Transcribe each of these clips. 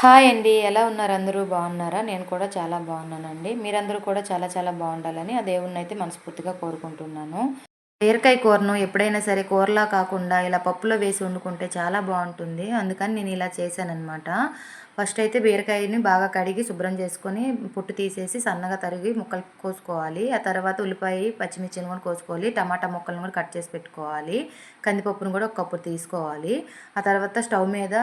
Hi అండి. ఎలా ఉన్నారు? అందరూ బాగున్నారా? నేను కూడా చాలా బాగున్నానండి. మీరందరూ కూడా చాలా చాలా బాగుండాలని ఆ దేవుణ్ణి అయితే మనస్ఫూర్తిగా కోరుకుంటున్నాను. బీరకాయ కూరను ఎప్పుడైనా సరే కూరలా కాకుండా ఇలా పప్పులో వేసి వండుకుంటే చాలా బాగుంటుంది. అందుకని నేను ఇలా చేశానమాట ఫస్ట్ అయితే బీరకాయని బాగా కడిగి శుభ్రం చేసుకొని పుట్టు తీసేసి సన్నగా తరిగి ముక్కలు కోసుకోవాలి. ఆ తర్వాత ఉల్లిపాయ పచ్చిమిర్చిని కూడా కోసుకోవాలి. టమాటా ముక్కలను కూడా కట్ చేసి పెట్టుకోవాలి. కందిపప్పును కూడా ఒక కప్పు తీసుకోవాలి. ఆ తర్వాత స్టవ్ మీద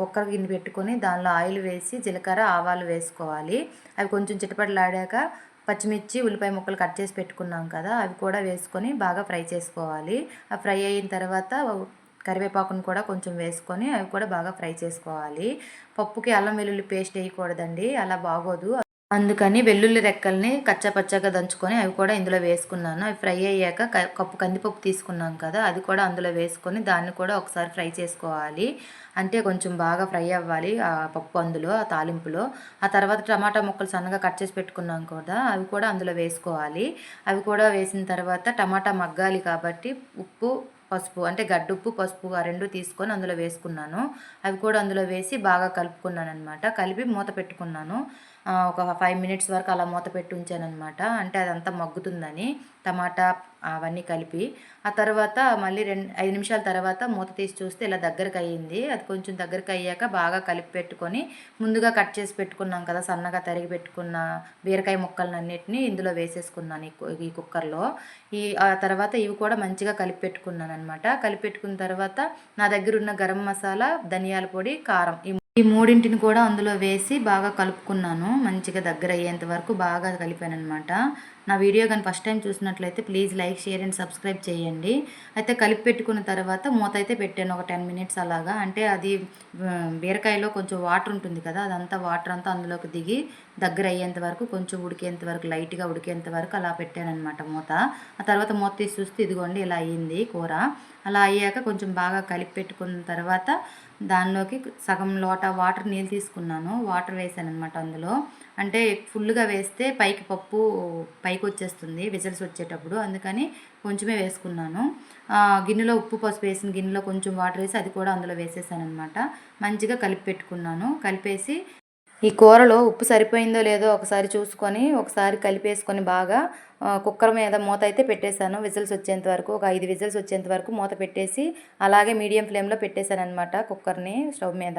కుక్కర్ గిన్నె పెట్టుకొని దానిలో ఆయిల్ వేసి జీలకర్ర ఆవాలు వేసుకోవాలి. అవి కొంచెం చిటపటలాడాక పచ్చిమిర్చి ఉల్లిపాయ ముక్కలు కట్ చేసి పెట్టుకున్నాం కదా అవి కూడా వేసుకొని బాగా ఫ్రై చేసుకోవాలి. ఆ ఫ్రై అయిన తర్వాత కరివేపాకును కూడా కొంచెం వేసుకొని అవి కూడా బాగా ఫ్రై చేసుకోవాలి. పప్పుకి అల్లం వెల్లుల్లి పేస్ట్ వేయకూడదండి అలా బాగోదు. అందుకని వెల్లుల్లి రెక్కల్ని కచ్చపచ్చగా దంచుకొని అవి కూడా ఇందులో వేసుకున్నాను. అవి ఫ్రై అయ్యాక కప్పు కందిపప్పు తీసుకున్నాం కదా అది కూడా అందులో వేసుకొని దాన్ని కూడా ఒకసారి ఫ్రై చేసుకోవాలి. అంటే కొంచెం బాగా ఫ్రై అవ్వాలి ఆ పప్పు అందులో ఆ తాలింపులో. ఆ తర్వాత టమాటా ముక్కలు సన్నగా కట్ చేసి పెట్టుకున్నాం కదా అవి కూడా అందులో వేసుకోవాలి. అవి కూడా వేసిన తర్వాత టమాటా మగ్గాలి కాబట్టి ఉప్పు పసుపు అంటే గడ్డుప్పు పసుపు ఆ రెండు తీసుకొని అందులో వేసుకున్నాను. అవి కూడా అందులో వేసి బాగా కలుపుకున్నాను అనమాట కలిపి మూత పెట్టుకున్నాను. ఒక ఫైవ్ మినిట్స్ వరకు అలా మూత పెట్టి ఉంచాను అనమాట అంటే అదంతా మగ్గుతుందని టమాటా అవన్నీ కలిపి. ఆ తర్వాత మళ్ళీ రెండు ఐదు నిమిషాల తర్వాత మూత తీసి చూస్తే ఇలా దగ్గరకు అయ్యింది. అది కొంచెం దగ్గరకు అయ్యాక బాగా కలిపి పెట్టుకొని ముందుగా కట్ చేసి పెట్టుకున్నాం కదా సన్నగా తరిగి పెట్టుకున్న బీరకాయ ముక్కలన్నిటిని ఇందులో వేసేసుకున్నాను ఈ కుక్కర్లో. ఈ ఆ తర్వాత ఇవి కూడా మంచిగా కలిపి పెట్టుకున్నాను అనమాట కలిపి పెట్టుకున్న తర్వాత నా దగ్గర ఉన్న గరం మసాలా ధనియాల పొడి కారం. ఈ ఈ మూడింటిని కూడా అందులో వేసి బాగా కలుపుకున్నాను. మంచిగా దగ్గర అయ్యేంత వరకు బాగా కలిపాను అనమాట నా వీడియో కానీ ఫస్ట్ టైం చూసినట్లయితే please like share and subscribe చేయండి. అయితే కలిపి పెట్టుకున్న తర్వాత మూత అయితే పెట్టాను ఒక టెన్ మినిట్స్ అలాగా. అంటే అది బీరకాయలో కొంచెం వాటర్ ఉంటుంది కదా అదంతా వాటర్ అంతా అందులోకి దిగి దగ్గర అయ్యేంత వరకు కొంచెం ఉడికేంత వరకు లైట్గా ఉడికేంత వరకు అలా పెట్టానమాట మూత. ఆ తర్వాత మూత తీసి చూస్తే ఇదిగోండి ఇలా అయ్యింది కూర. అలా అయ్యాక కొంచెం బాగా కలిపి పెట్టుకున్న తర్వాత దానిలోకి సగం లోట వాటర్ నీళ్ళు తీసుకున్నాను. వాటర్ వేసాను అనమాట అందులో. అంటే ఫుల్గా వేస్తే పైకి పప్పు పైకి వచ్చేస్తుంది విజిల్స్ వచ్చేటప్పుడు. అందుకని కొంచెమే వేసుకున్నాను. గిన్నెలో ఉప్పు పసుపు వేసిన గిన్నెలో కొంచెం వాటర్ వేసి అది కూడా అందులో వేసేసాను అనమాట మంచిగా కలిపి పెట్టుకున్నాను. కలిపేసి ఈ కూరలో ఉప్పు సరిపోయిందో లేదో ఒకసారి చూసుకొని ఒకసారి కలిపేసుకొని బాగా కుక్కర్ మీద మూత అయితే పెట్టేశాను. విజిల్స్ వచ్చేంత వరకు ఒక ఐదు విజిల్స్ వచ్చేంత వరకు మూత పెట్టేసి అలాగే మీడియం ఫ్లేమ్లో పెట్టేశాను అనమాట కుక్కర్ని స్టవ్ మీద.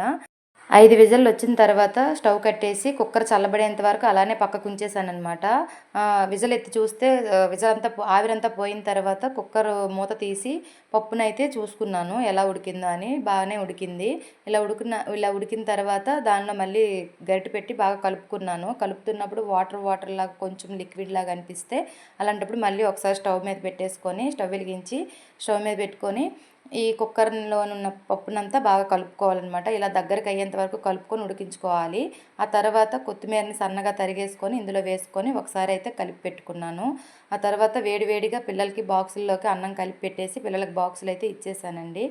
ఐదు విజిల్లు వచ్చిన తర్వాత స్టవ్ కట్టేసి కుక్కర్ చల్లబడేంత వరకు అలానే పక్కకు ఉంచేసానమాట విజిల్ ఎత్తి చూస్తే విజిల్ అంతా ఆవిరంతా పోయిన తర్వాత కుక్కర్ మూత తీసి పప్పునైతే చూసుకున్నాను ఎలా ఉడికిందో అని. బాగానే ఉడికింది. ఇలా ఉడికిన ఇలా ఉడికిన తర్వాత దానిలో మళ్ళీ గరిటె పెట్టి బాగా కలుపుకున్నాను. కలుపుతున్నప్పుడు వాటర్ వాటర్ లాగా కొంచెం లిక్విడ్ లాగా అనిపిస్తే అలాంటప్పుడు మళ్ళీ ఒకసారి స్టవ్ మీద పెట్టేసుకొని స్టవ్ వెలిగించి స్టవ్ మీద పెట్టుకొని ఈ కుక్కర్లో ఉన్న పప్పునంతా బాగా కలుపుకోవాలన్నమాట. ఇలా దగ్గరికి అయ్యేంత వరకు కలుపుకొని ఉడికించుకోవాలి. ఆ తర్వాత కొత్తిమీరని సన్నగా తరిగేసుకొని ఇందులో వేసుకొని ఒకసారి అయితే కలిపి పెట్టుకున్నాను. ఆ తర్వాత వేడివేడిగా పిల్లలకి బాక్సుల్లోకి అన్నం కలిపి పెట్టేసి పిల్లలకి బాక్సులు అయితే ఇచ్చేసానండి.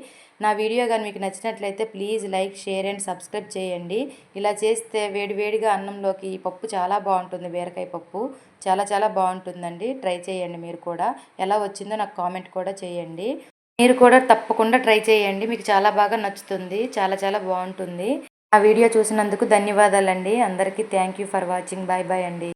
నా వీడియో కానీ మీకు నచ్చినట్లయితే please like share and subscribe చేయండి. ఇలా చేస్తే వేడివేడిగా అన్నంలోకి ఈ పప్పు చాలా బాగుంటుంది. బీరకాయ పప్పు చాలా చాలా బాగుంటుందండి. ట్రై చేయండి మీరు కూడా. ఎలా వచ్చిందో నాకు కామెంట్ కూడా చేయండి. మీరు కూడా తప్పకుండా ట్రై చేయండి. మీకు చాలా బాగా నచ్చుతుంది. చాలా చాలా బాగుంటుంది. ఆ వీడియో చూసినందుకు ధన్యవాదాలండి. అందరికీ thank you for watching. Bye bye అండి.